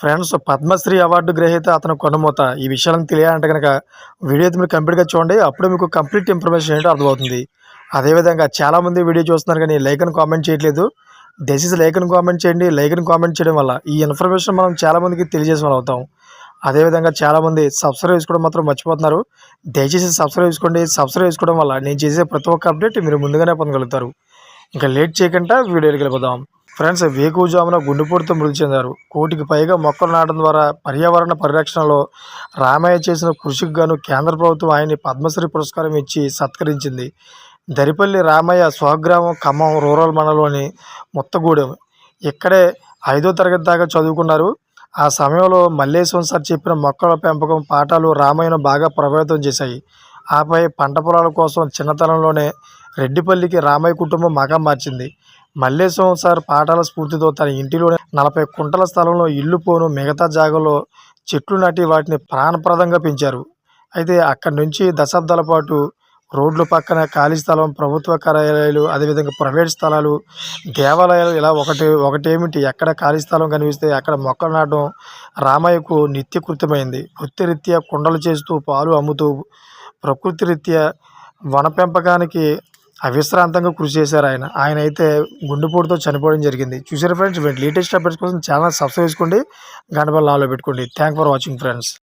Friends Padmashri award గ్రహీత అతను కొనమూత ఈ విషయాలను తెలియాలంటే కనుక వీడియో అయితే మీరు కంప్లీట్గా చూడండి. అప్పుడే మీకు కంప్లీట్ ఇన్ఫర్మేషన్ ఏంటో అర్థమవుతుంది. అదేవిధంగా చాలామంది వీడియో చూస్తున్నారు కానీ లైక్ కామెంట్ చేయట్లేదు. దయచేసి లైక్ కామెంట్ చేయండి. లైక్ కామెంట్ చేయడం వల్ల ఈ ఇన్ఫర్మేషన్ మనం చాలామందికి తెలియజేసిన వాళ్ళు అవుతాం. అదేవిధంగా చాలామంది సబ్స్క్రైబ్ చేసుకోవడం మాత్రం మర్చిపోతున్నారు. దయచేసి సబ్స్క్రైబ్ చేసుకోండి. సబ్స్క్రైబ్ చేసుకోవడం వల్ల నేను చేసే ప్రతి ఒక్క అప్డేట్ మీరు ముందుగానే పొందగలుగుతారు. ఇంకా లేట్ చేయకుండా వీడియోకి వెళ్ళిపోదాం. ఫ్రెండ్స్ వేకువజామున గుండెపోటుతో మృతి చెందారు. కోటికి పైగా మొక్కలు నాటడం ద్వారా పర్యావరణ పరిరక్షణలో రామయ్య చేసిన కృషికి గాను కేంద్ర ప్రభుత్వం ఆయన్ని పద్మశ్రీ పురస్కారం ఇచ్చి సత్కరించింది. దరిపల్లి రామయ్య స్వగ్రామం ఖమ్మం రూరల్ మండలంలోని ముత్తగూడెం. ఇక్కడే ఐదో తరగతి దాకా చదువుకున్నారు. ఆ సమయంలో మల్లేశ్వరం సార్ చెప్పిన మొక్కల పెంపకం పాఠాలు రామయ్యను బాగా ప్రభావితం చేశాయి. ఆపై పంట పొలాల కోసం చిన్నతనంలోనే రెడ్డిపల్లికి రామయ్య కుటుంబం మగం మార్చింది. మల్లేశ్వరం సార్ పాఠాల స్ఫూర్తితో తన ఇంటిలోనే నలభై కుంటల స్థలంలో ఇల్లు పోను మిగతా జాగాలో చెట్లు నాటి వాటిని ప్రాణప్రదంగా పెంచారు. అయితే అక్కడి నుంచి దశాబ్దాల పాటు రోడ్ల పక్కన ఖాళీ స్థలం ప్రభుత్వ కార్యాలయాలు అదేవిధంగా ప్రైవేట్ స్థలాలు దేవాలయాలు ఇలా ఒకటి ఒకటేమిటి? ఎక్కడ ఖాళీ స్థలం కనిపిస్తే అక్కడ మొక్కలు నాటడం రామయ్యకు నిత్యకృత్యమైంది. వృత్తిరీత్యా కుండలు చేస్తూ పాలు అమ్ముతూ ప్రకృతి రీత్యా వన పెంపకానికి అవిశ్రాంతంగా కృషి చేశారు ఆయన. ఆయన అయితే గుండెపోటుతో చనిపోవడం జరిగింది. చూసారు ఫ్రెండ్స్? లేటెస్ట్ అప్డేట్స్ కోసం ఛానల్ సబ్స్క్రైబ్ చేసుకోండి. గంట లాలో పెట్టుకోండి. Thank for watching friends